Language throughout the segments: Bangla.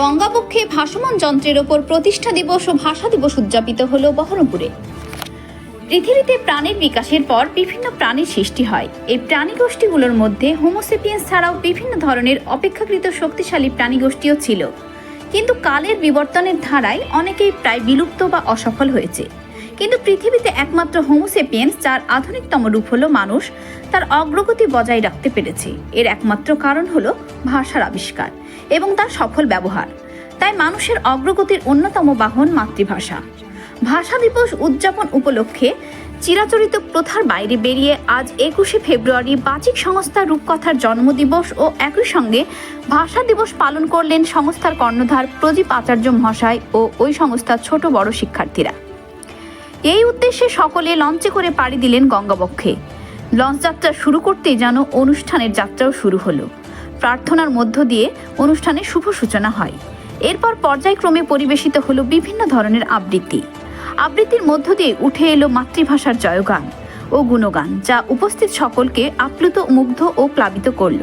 গঙ্গাবক্ষে ভাসমান যন্ত্রের ওপর প্রতিষ্ঠা দিবস ও ভাষা দিবস উদযাপিত হল বহরমপুরে। পৃথিবীতে প্রাণীর বিকাশের পর বিভিন্ন প্রাণীর সৃষ্টি হয়। এই প্রাণী গোষ্ঠীগুলোর মধ্যে হোমোসেপিয়েন্স ছাড়াও বিভিন্ন ধরনের অপেক্ষাকৃত শক্তিশালী প্রাণী গোষ্ঠীও ছিল। কিন্তু কালের বিবর্তনের ধারায় অনেকেই প্রায় বিলুপ্ত বা অসফল হয়েছে। কিন্তু পৃথিবীতে একমাত্র হোমোসেপিয়েন্স যার আধুনিকতম রূপ হলো মানুষ, তার অগ্রগতি বজায় রাখতে পেরেছে। এর একমাত্র কারণ হলো ভাষার আবিষ্কার এবং তার সফল ব্যবহার। তাই মানুষের অগ্রগতির অন্যতম বাহন মাতৃভাষা। ভাষা দিবস উদযাপন উপলক্ষে চিরাচরিত প্রথার বাইরে বেরিয়ে আজ একুশে ফেব্রুয়ারি বাচিক সংস্থার রূপকথার জন্মদিবস ও একই সঙ্গে ভাষা দিবস পালন করলেন সংস্থার কর্ণধার প্রদীপ আচার্য মহাশয় ও ওই সংস্থার ছোট বড় শিক্ষার্থীরা। এই উদ্দেশ্যে সকলে লঞ্চে করে পাড়ি দিলেন গঙ্গাবক্ষে। লঞ্চ যাত্রা শুরু করতেই যেন অনুষ্ঠানের যাত্রাও শুরু হলো। প্রার্থনার মধ্য দিয়ে অনুষ্ঠানের শুভ সূচনা হয়। এরপর পর্যায়ক্রমে পরিবেশিত হলো বিভিন্ন ধরনের আবৃত্তি। আবৃত্তির মধ্য দিয়ে উঠে এলো মাতৃভাষার জয়গান ও গুণগান, যা উপস্থিত সকলকে আপ্লুত, মুগ্ধ ও প্লাবিত করল।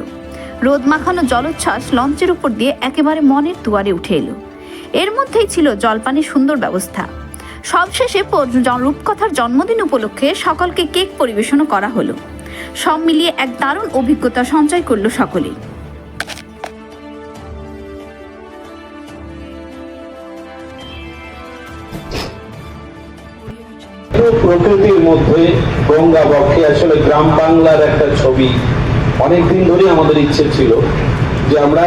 রোদ মাখানো জলোচ্ছ্বাস লঞ্চের উপর দিয়ে একেবারে মনের দুয়ারে উঠে এলো। এর মধ্যেই ছিল জলপানের সুন্দর ব্যবস্থা। সবশেষে রূপকথার জন্মদিন উপলক্ষে সকলকে কেক পরিবেশনও করা হলো। সব মিলিয়ে এক দারুণ অভিজ্ঞতা সঞ্চয় করল সকলেই। প্রকৃতির মধ্যে গঙ্গা বক্ষে আসলে গ্রাম বাংলার একটা ছবি। অনেকদিন ধরে আমাদের ইচ্ছে ছিল যে আমরা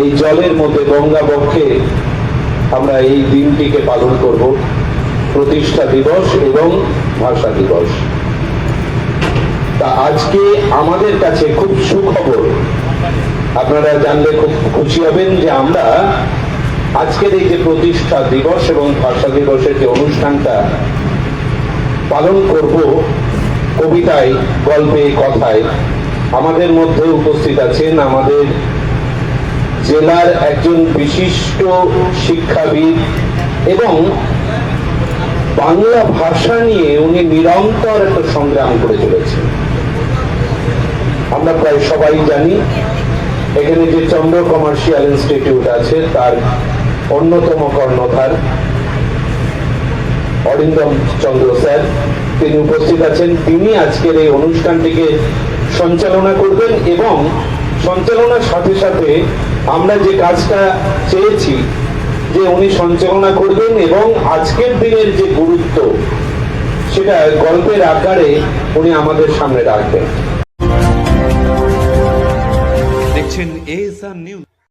এই জলের মধ্যে গঙ্গা বক্ষে আমরা এই দিনটিকে পালন করব। প্রতিষ্ঠা দিবস এবং ভাষা দিবস। তা আজকে আমাদের কাছে খুব সুখবর। আপনারা জানলে খুব খুশি হবেন যে আমরা আজকের এই যে প্রতিষ্ঠা দিবস এবং ভাষা দিবসের যে অনুষ্ঠানটা পালন করব কবিতায়, গল্পে, কথায়, আমাদের মধ্যে উপস্থিত আছেন আমাদের জেলার একজন বিশিষ্ট শিক্ষাবিদ এবং বাংলা ভাষা নিয়ে উনি নিরন্তর একটা সংগ্রাম করে চলেছেন। আমরা প্রায় সবাই জানি, এখানে যে চন্দ্র কমার্শিয়াল ইনস্টিটিউট আছে, তার অন্যতম কর্ণধার অরিন্দম চন্দ্র স্যার। তিনি উপস্থিত আছেন। তিনি আজকের এই অনুষ্ঠানটিকে সঞ্চালনা করবেন এবং সঞ্চালনার সাথে সাথে আমরা যে কাজটা চেয়েছি যে উনি সঞ্চালনা করবেন এবং আজকের দিনের যে গুরুত্ব, সেটা গল্পের আকারে উনি আমাদের সামনে রাখবেন। দেখছেন এএসআর নিউজ